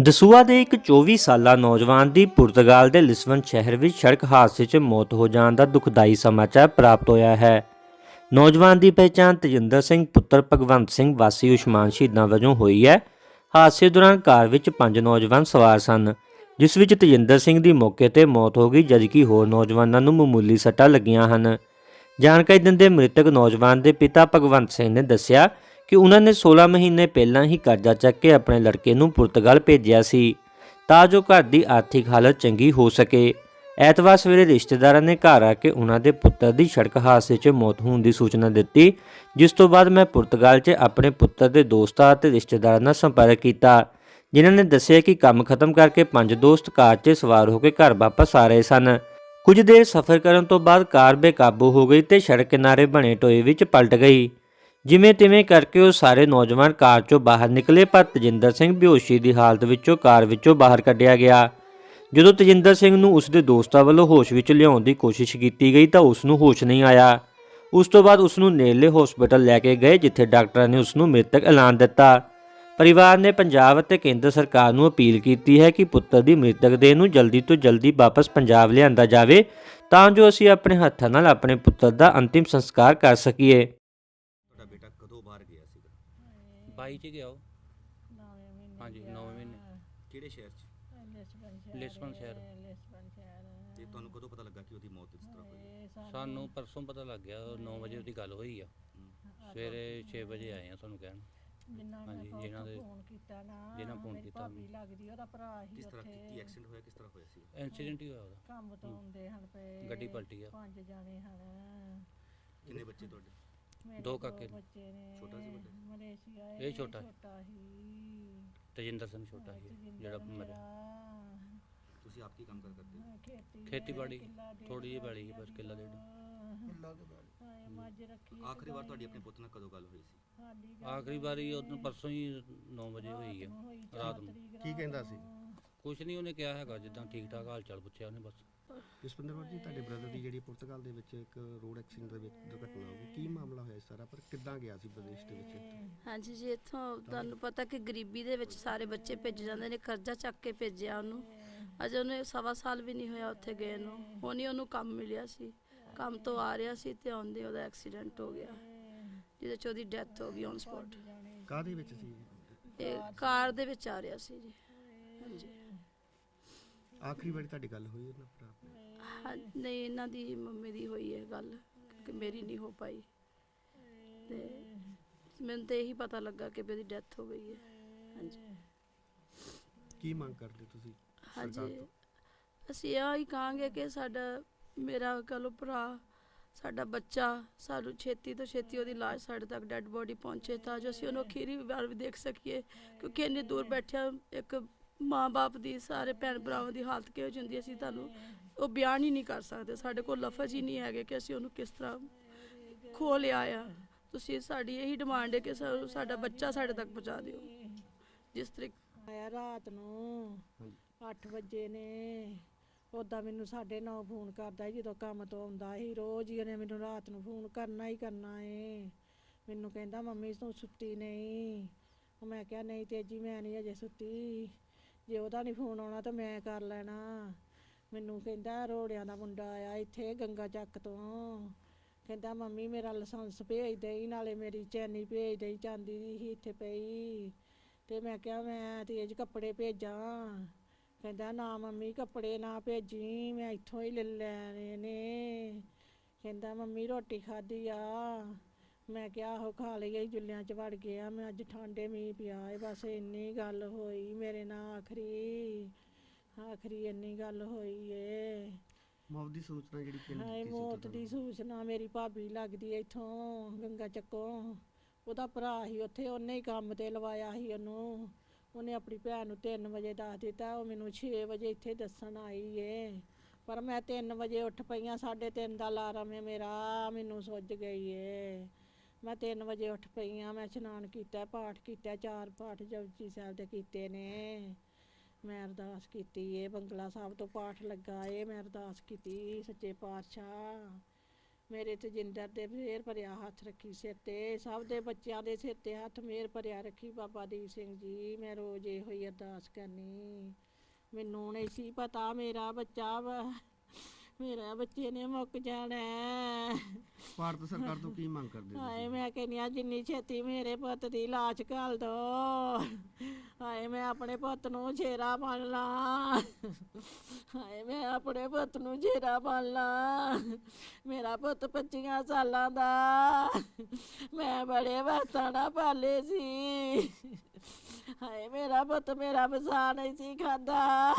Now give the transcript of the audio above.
ਦਸੂਆ ਦੇ ਇੱਕ 24 ਸਾਲਾ ਨੌਜਵਾਨ ਦੀ ਪੁਰਤਗਾਲ ਦੇ ਲਿਸਬਨ ਸ਼ਹਿਰ ਵਿੱਚ ਸੜਕ ਹਾਦਸੇ 'ਚ ਮੌਤ ਹੋ ਜਾਣ ਦਾ ਦੁਖਦਾਈ ਸਮਾਚਾਰ ਪ੍ਰਾਪਤ ਹੋਇਆ ਹੈ। ਨੌਜਵਾਨ ਦੀ ਪਹਿਚਾਣ ਤਜਿੰਦਰ ਸਿੰਘ, ਪੁੱਤਰ ਭਗਵੰਤ ਸਿੰਘ, ਵਾਸੀ ਉਸਮਾਨ ਸ਼ਹੀਦਾਂ ਵਜੋਂ ਹੋਈ ਹੈ। ਹਾਦਸੇ ਦੌਰਾਨ ਕਾਰ ਵਿੱਚ ਪੰਜ ਨੌਜਵਾਨ ਸਵਾਰ ਸਨ, ਜਿਸ ਵਿੱਚ ਤਜਿੰਦਰ ਸਿੰਘ ਦੀ ਮੌਕੇ ਤੇ ਮੌਤ ਹੋ ਗਈ, ਜਦਕਿ ਹੋਰ ਨੌਜਵਾਨਾਂ ਨੂੰ ਮਾਮੂਲੀ ਸੱਟਾਂ ਲੱਗੀਆਂ ਹਨ। ਜਾਣਕਾਰੀ ਦਿੰਦੇ ਮ੍ਰਿਤਕ ਨੌਜਵਾਨ ਦੇ ਪਿਤਾ ਭਗਵੰਤ ਸਿੰਘ ਨੇ ਦੱਸਿਆ ਕਿ ਉਹਨਾਂ ਨੇ 16 ਮਹੀਨੇ ਪਹਿਲਾਂ ਹੀ ਕਰਜ਼ਾ ਚੱਕ ਕੇ ਆਪਣੇ ਲੜਕੇ ਨੂੰ ਪੁਰਤਗਾਲ ਭੇਜਿਆ ਸੀ, ਤਾਂ ਜੋ ਘਰ ਦੀ ਆਰਥਿਕ ਹਾਲਤ ਚੰਗੀ ਹੋ ਸਕੇ। ਐਤਵਾਰ ਸਵੇਰੇ ਰਿਸ਼ਤੇਦਾਰਾਂ ਨੇ ਘਰ ਆ ਕੇ ਉਹਨਾਂ ਦੇ ਪੁੱਤਰ ਦੀ ਸੜਕ ਹਾਦਸੇ 'ਚ ਮੌਤ ਹੋਣ ਦੀ ਸੂਚਨਾ ਦਿੱਤੀ, ਜਿਸ ਤੋਂ ਬਾਅਦ ਮੈਂ ਪੁਰਤਗਾਲ 'ਚ ਆਪਣੇ ਪੁੱਤਰ ਦੇ ਦੋਸਤਾਂ ਅਤੇ ਰਿਸ਼ਤੇਦਾਰਾਂ ਨਾਲ ਸੰਪਰਕ ਕੀਤਾ, ਜਿਨ੍ਹਾਂ ਨੇ ਦੱਸਿਆ ਕਿ ਕੰਮ ਖਤਮ ਕਰਕੇ ਪੰਜ ਦੋਸਤ ਕਾਰ 'ਚ ਸਵਾਰ ਹੋ ਕੇ ਘਰ ਵਾਪਸ ਆ ਰਹੇ ਸਨ। ਕੁਝ ਦੇਰ ਸਫ਼ਰ ਕਰਨ ਤੋਂ ਬਾਅਦ ਕਾਰ ਬੇਕਾਬੂ ਹੋ ਗਈ ਤੇ ਸੜਕ ਕਿਨਾਰੇ ਬਣੇ ਟੋਏ ਵਿੱਚ ਪਲਟ ਗਈ। ਜਿਵੇਂ ਤਿਵੇਂ ਕਰਕੇ ਉਹ ਸਾਰੇ ਨੌਜਵਾਨ ਕਾਰ 'ਚੋਂ ਬਾਹਰ ਨਿਕਲੇ, ਪਰ ਤਜਿੰਦਰ ਸਿੰਘ ਬੇਹੋਸ਼ੀ ਦੀ ਹਾਲਤ ਵਿੱਚੋਂ ਕਾਰ ਵਿੱਚੋਂ ਬਾਹਰ ਕੱਢਿਆ ਗਿਆ। ਜਦੋਂ ਤਜਿੰਦਰ ਸਿੰਘ ਨੂੰ ਉਸ ਦੇ ਦੋਸਤਾਂ ਵੱਲੋਂ ਹੋਸ਼ ਵਿੱਚ ਲਿਆਉਣ ਦੀ ਕੋਸ਼ਿਸ਼ ਕੀਤੀ ਗਈ, ਤਾਂ ਉਸ ਨੂੰ ਹੋਸ਼ ਨਹੀਂ ਆਇਆ। ਉਸ ਤੋਂ ਬਾਅਦ ਉਸ ਨੂੰ ਨੇੜਲੇ ਹਸਪਤਾਲ ਲੈ ਕੇ ਗਏ, ਜਿੱਥੇ ਡਾਕਟਰਾਂ ਨੇ ਉਸ ਨੂੰ ਮ੍ਰਿਤਕ ਐਲਾਨ ਦਿੱਤਾ। ਪਰਿਵਾਰ ਨੇ ਪੰਜਾਬ ਅਤੇ ਕੇਂਦਰ ਸਰਕਾਰ ਨੂੰ ਅਪੀਲ ਕੀਤੀ ਹੈ ਕਿ ਪੁੱਤਰ ਦੀ ਮ੍ਰਿਤਕ ਦੇਹ ਨੂੰ ਜਲਦੀ ਤੋਂ ਜਲਦੀ ਵਾਪਸ ਪੰਜਾਬ ਲਿਆਂਦਾ ਜਾਵੇ, ਤਾਂ ਜੋ ਅਸੀਂ ਆਪਣੇ ਹੱਥਾਂ ਨਾਲ ਆਪਣੇ ਪੁੱਤਰ ਦਾ ਅੰਤਿਮ ਸੰਸਕਾਰ ਕਰ ਸਕੀਏ। ਕਦੋਂ ਬਾਹਰ ਗਿਆ ਸੀਗਾ। 22 ਚ ਗਿਆ ਉਹ? ਮਹੀਨੇ ਹਾਂਜੀ, ਗਿਆ। ਨੌਵੇਂ ਮਹੀਨੇ। ਕਿਹੜੇ ਸ਼ਹਿਰ 'ਚ? ਲਿਸਬਨ ਸ਼ਹਿਰ ਲਿਸਬਨ ਸ਼ਹਿਰ। ਲਿਸਬਨ ਸ਼ਹਿਰ। ਤੇ ਤੁਹਾਨੂੰ ਕਦੋਂ ਪਤਾ ਲੱਗਾ ਕਿ ਉਹਦੀ ਮੌਤ ਇਸ ਤਰ੍ਹਾਂ ਹੋਈ? ਇਹ ਸਾਨੂੰ ਪਰਸੋਂ ਪਤਾ ਲੱਗ ਗਿਆ 9 ਵਜੇ ਉਹਦੀ ਗੱਲ ਹੋਈ ਆ। ਸਵੇਰੇ 6 ਵਜੇ ਆਏ ਆ ਤੁਹਾਨੂੰ ਕਹਿਣ। ਹਾਂਜੀ, ਜਿਨ੍ਹਾਂ ਦੇ- ਫੋਨ ਕੀਤਾ ਨਾ ਜਿਨ੍ਹਾਂ phone ਮੇਰੀ ਕੀਤਾ ਭਾਬੀ ਲੱਗਦੀ ਉਹਦਾ ਭਰਾ ਸੀ ਕਿਸ ਤਰ੍ਹਾਂ ਕੀ ਉੱਥੇ। ਐਕਸੀਡੈਂਟ ਹੋਇਆ ਕਿਸ ਤਰ੍ਹਾਂ ਹੋਇਆ ਸੀ? ਇਨਸੀਡੈਂਟ ਹੀ ਹੋਇਆ ਉਹਦਾ। ਕੰਮ ਤੋਂ ਆਉਂਦੇ ਹਨ ਪਏ। ਗੱਡੀ ਪਲਟੀ ਆ। ਪੰਜ ਜਾਣੇ ਹਨ। ਕਿੰਨੇ ਬੱਚੇ ਤੁਹਾਡੇ? ਮੇਰੇ ਦੋ ਕਾਕੇ ਨੇ। ਬੱਚੇ ਨੇ ਛੋਟਾ ਸੀ ਵੱਡਾ? ਮਲੇਸ਼ੀਆ ਇਹ ਛੋਟਾ ਸੀ। ਛੋਟਾ ਸੀ। ਤਜਿੰਦਰ ਸਿੰਘ ਛੋਟਾ ਸੀ ਜਿਹੜਾ ਮੇਰਾ, ਤੁਸੀਂ ਆਪ ਕੀ ਕੰਮ ਕਰ ਕਰਦੇ ਹੋ? ਖੇਤੀ ਖੇਤੀਬਾੜੀ ਥੋੜੀ ਜਿਹੀ ਬਾੜੀ ਬਸ ਕਿੱਲਾ ਡੇਢ ਆਖਰੀ ਵਾਰ ਤੁਹਾਡੀ ਆਪਣੇ ਪੁੱਤ ਨਾਲ ਕਦੋਂ ਗੱਲ ਹੋਈ ਸੀ? ਆਖਰੀ ਵਾਰੀ ਉਹਨੂੰ ਪਰਸੋਂ ਹੀ 9 ਵਜੇ ਹੋਈ ਆ ਰਾਤ ਨੂੰ ਕੀ ਕਹਿੰਦਾ ਸੀ? ਕੁਛ ਨਹੀਂ ਉਹਨੇ ਕਿਹਾ ਹੈਗਾ ਜਿੱਦਾਂ ਠੀਕ ਠਾਕ ਹਾਲ ਚਾਲ ਪੁੱਛਿਆ ਉਹਨੇ ਬਸ। ਜਸਪਿੰਦਰ ਕੌਰ ਜੀ ਤੁਹਾਡੇ ਬ੍ਰਦਰ ਦੀ ਜਿਹੜੀ ਪੁਰਤਗਾਲ ਦੇ ਵਿੱਚ ਇੱਕ ਰੋਡ ਐਕਸੀਡੈਂਟ ਦੇ ਵਿੱਚ ਦੁਰਘਟਨਾ ਹੋ ਗਈ ਕੀ ਮਾਮਲਾ ਹੋਇਆ ਇਸ ਸਾਰਾ? ਪਰ ਕਿੱਦਾਂ ਗਿਆ ਸੀ ਵਿਦੇਸ਼ ਦੇ ਵਿੱਚ ਹਾਂਜੀ ਜੀ ਇੱਥੋਂ ਤੁਹਾਨੂੰ ਪਤਾ ਕਿ ਗਰੀਬੀ ਦੇ ਵਿੱਚ ਸਾਰੇ ਬੱਚੇ ਭੇਜ ਜਾਂਦੇ ਨੇ ਕਰਜ਼ਾ ਚੱਕ ਕੇ ਭੇਜਿਆ ਉਹਨੂੰ। ਅਜੇ ਉਹਨੇ ਸਵਾ ਸਾਲ ਵੀ ਨਹੀਂ ਹੋਇਆ ਉੱਥੇ ਗਏ ਨੂੰ। ਹੁਣੀ ਉਹਨੂੰ ਕੰਮ ਮਿਲਿਆ ਸੀ। ਕੰਮ ਤੋਂ ਆ ਰਿਹਾ ਸੀ ਤੇ ਆਉਂਦੇ ਉਹਦਾ ਐਕਸੀਡੈਂਟ ਹੋ ਗਿਆ ਜਿਹਦੇ ਚ ਉਹਦੀ ਡੈਥ ਹੋ ਗਈ ਔਨ ਸਪੌਟ ਕਾਹਦੇ ਵਿੱਚ ਸੀ? ਇਹ ਕਾਰ ਦੇ ਵਿੱਚ ਆ ਰਿਹਾ ਸੀ ਜੀ। ਹਾਂਜੀ। ਆਖਰੀ ਵਾਰੀ ਤੁਹਾਡੀ ਗੱਲ ਹੋਈ ਉਹਨਾਂ ਭਰਾ ਨਾਲ? ਹਾਂ ਨਹੀਂ ਇਹਨਾਂ ਦੀ ਮੰਮੀ ਦੀ ਹੋਈ ਹੈ ਗੱਲ ਕਿ ਮੇਰੀ ਨਹੀਂ ਹੋ ਪਾਈ। ਤੇ ਮੈਨੂੰ ਤੇ ਇਹੀ ਪਤਾ ਲੱਗਾ ਕਿ ਵੀ ਉਹਦੀ ਡੈਥ ਹੋ ਗਈ ਹੈ। ਹਾਂਜੀ। ਕੀ ਮੰਗ ਕਰਦੇ ਤੁਸੀਂ ਸਰਕਾਰ ਹਾਂਜੀ। ਤੋਂ? ਅਸੀਂ ਇਹ ਹੀ ਕਹਾਂਗੇ ਕਿ ਸਾਡਾ ਮੇਰਾ ਕਹੋ ਭਰਾ ਸਾਡਾ ਬੱਚਾ ਸਾਨੂੰ ਛੇਤੀ ਤੋਂ ਛੇਤੀ ਉਹਦੀ ਲਾਸ਼ ਸਾਡੇ ਤੱਕ ਡੈੱਡ ਬੋਡੀ ਪਹੁੰਚੇ ਤਾਂ ਜੋ ਅਸੀਂ ਉਹਨੂੰ ਅਖੀਰੀ ਵਾਰ ਵੀ ਦੇਖ ਸਕੀਏ। ਕਿਉਂਕਿ ਇੰਨੀ ਦੂਰ ਬੈਠਿਆ ਇੱਕ ਮਾਂ-ਬਾਪ ਦੀ ਸਾਰੇ ਭੈਣ ਭਰਾਵਾਂ ਦੀ ਹਾਲਤ ਕਿਹੋ ਜਿਹੀ ਹੁੰਦੀ ਹੈ, ਅਸੀਂ ਤੁਹਾਨੂੰ ਉਹ ਬਿਆਨ ਹੀ ਨਹੀਂ ਕਰ ਸਕਦੇ। ਸਾਡੇ ਕੋਲ ਲਫ਼ਜ਼ ਹੀ ਨਹੀਂ ਹੈਗੇ ਕਿ ਅਸੀਂ ਉਹਨੂੰ ਕਿਸ ਤਰ੍ਹਾਂ ਖੋ ਲਿਆ ਆ। ਤੁਸੀਂ ਸਾਡੀ ਇਹੀ ਡਿਮਾਂਡ ਹੈ ਕਿ ਸਾ- ਸਾਡਾ ਬੱਚਾ ਸਾਡੇ ਤੱਕ ਪਹੁੰਚਾ ਦਿਓ। ਜਿਸ ਤਰੀਕੇ ਆਇਆ ਰਾਤ ਨੂੰ 8 ਵਜੇ ਨੇ। ਉਦਾਂ ਮੈਨੂੰ 9:30 ਫੋਨ ਕਰਦਾ ਸੀ ਜਦੋਂ ਕੰਮ ਤੋਂ ਆਉਂਦਾ ਸੀ। ਰੋਜ਼ ਹੀ ਉਹਨੇ ਮੈਨੂੰ ਰਾਤ ਨੂੰ ਫੋਨ ਕਰਨਾ ਹੀ ਕਰਨਾ ਏ। ਮੈਨੂੰ ਕਹਿੰਦਾ ਮੰਮੀ ਤੂੰ ਸੁੱਤੀ ਨਹੀਂ? ਉਹ ਮੈਂ ਕਿਹਾ ਨਹੀਂ ਤੇਜੀ ਮੈਂ ਨਹੀਂ ਅਜੇ ਸੁੱਤੀ। ਜੇ ਉਹਦਾ ਨਹੀਂ ਫੋਨ ਆਉਣਾ ਤਾਂ ਮੈਂ ਕਰ ਲੈਣਾ। ਮੈਨੂੰ ਕਹਿੰਦਾ ਰੋੜਿਆਂ ਦਾ ਮੁੰਡਾ ਆਇਆ ਇੱਥੇ ਗੰਗਾ ਚੱਕ ਤੋਂ। ਕਹਿੰਦਾ, ਮੰਮੀ, ਮੇਰਾ ਲਾਇਸੈਂਸ ਭੇਜ ਦੇਈ, ਨਾਲੇ ਮੇਰੀ ਚੈਨੀ ਭੇਜ ਦੇਈ, ਚਾਂਦੀ ਦੀ ਸੀ ਇੱਥੇ ਪਈ। ਤੇ ਮੈਂ ਕਿਹਾ, ਮੈਂ ਤੇਜ ਕੱਪੜੇ ਭੇਜਾਂ। ਕਹਿੰਦਾ, ਨਾ ਮੰਮੀ, ਕੱਪੜੇ ਨਾ ਭੇਜੀ, ਮੈਂ ਇੱਥੋਂ ਹੀ ਲੈ ਲੈਣੇ ਨੇ। ਕਹਿੰਦਾ, ਮੰਮੀ, ਰੋਟੀ ਖਾਧੀ ਆ। ਮੈਂ ਕਿਹਾ ਆਹੋ ਖਾ ਲਈ ਅਸੀਂ ਜੁੱਲਿਆਂ 'ਚ ਵੜ ਗਿਆ ਮੈਂ ਅੱਜ ਠੰਡੇ ਮੀਂਹ ਪਿਆ ਏ ਬਸ ਇੰਨੀ ਗੱਲ ਹੋਈ ਮੇਰੇ ਨਾਲ ਆਖਰੀ ਆਖਰੀ ਇੰਨੀ ਗੱਲ ਹੋਈ ਏ। ਮੌਤ ਦੀ ਸੂਚਨਾ ਜਿਹੜੀ ਪਿੰਡ ਹਾਏ ਦਿੱਤੀ ਸੀ ਮੌਤ? ਦੀ ਸੂਚਨਾ ਮੇਰੀ ਭਾਬੀ ਲੱਗਦੀ ਇੱਥੋਂ ਗੰਗਾ ਚੱਕੋਂ। ਉਹਦਾ ਭਰਾ ਸੀ ਉੱਥੇ ਉਹਨੇ ਹੀ ਕੰਮ ਤੇ ਲਵਾਇਆ ਸੀ ਉਹਨੂੰ। ਉਹਨੇ ਆਪਣੀ ਭੈਣ ਨੂੰ 3 ਵਜੇ ਦੱਸ ਦਿੱਤਾ ਉਹ ਮੈਨੂੰ 6 ਵਜੇ ਇੱਥੇ ਦੱਸਣ ਆਈ ਏ। ਪਰ ਮੈਂ 3 ਵਜੇ ਉੱਠ ਪਈਆਂ 3:30 ਦਾ ਅਲਾਰਮ ਏ ਮੇਰਾ ਮੈਨੂੰ ਸੁੱਜ ਗਈ ਏ। ਮੈਂ 3 ਵਜੇ ਉੱਠ ਪਈ ਆ, ਮੈਂ ਇਸ਼ਨਾਨ ਕੀਤਾ, ਪਾਠ ਕੀਤਾ, ਚਾਰ ਪਾਠ ਜਪਜੀ ਸਾਹਿਬ ਦੇ ਕੀਤੇ ਨੇ। ਮੈਂ ਅਰਦਾਸ ਕੀਤੀ ਏ ਬੰਗਲਾ ਸਾਹਿਬ ਤੋਂ ਪਾਠ ਲੱਗਾ ਏ ਮੈਂ ਅਰਦਾਸ ਕੀਤੀ, ਸੱਚੇ ਪਾਤਸ਼ਾਹ। ਮੇਰੇ ਤੇ ਜਿੰਦਰ ਦੇ ਫੇਰ ਭਰਿਆ ਹੱਥ ਰੱਖੀ ਸਿਰ ਤੇ, ਸਭ ਦੇ ਬੱਚਿਆਂ ਦੇ ਸਿਰ ਤੇ ਹੱਥ ਮੇਰ ਭਰਿਆ ਰੱਖੀ ਬਾਬਾ ਦੀਪ ਸਿੰਘ ਜੀ, ਮੈਂ ਰੋਜ਼ ਇਹੋ ਹੀ ਅਰਦਾਸ ਕਰਨੀ। ਮੈਨੂੰ ਨਹੀਂ ਸੀ ਪਤਾ ਮੇਰਾ ਬੱਚਾ ਮੇਰਾ ਬੱਚੇ ਨੇ ਮੁੱਕ ਜਾਣਾ। ਭਾਰਤ ਸਰਕਾਰ ਤੋਂ ਕੀ ਮੰਗ ਕਰਦੇ ਹਾਏ ਮੈਂ ਕਹਿੰਦੀ ਹਾਂ ਜਿੰਨੀ ਛੇਤੀ ਮੇਰੇ ਪੁੱਤ ਦੀ ਲਾਸ਼ ਘਾਲ ਦੋ। ਹਾਏ ਮੈਂ ਆਪਣੇ ਪੁੱਤ ਨੂੰ ਛੇਰਾ ਬਣ ਲਾਂ। ਹਾਏ ਮੈਂ ਆਪਣੇ ਪੁੱਤ ਨੂੰ ਛੇਰਾ ਬਣ ਲਾਂ। ਮੇਰਾ ਪੁੱਤ 25 ਸਾਲਾਂ ਦਾ। ਮੈਂ ਬੜੇ ਵਕਤਾਂ ਨਾਲ ਪਾਲੇ ਸੀ। ਹਾਏ ਮੇਰਾ ਪੁੱਤ ਮੇਰਾ ਵਸਾ ਨਹੀਂ ਸੀ ਖਾਂਦਾ।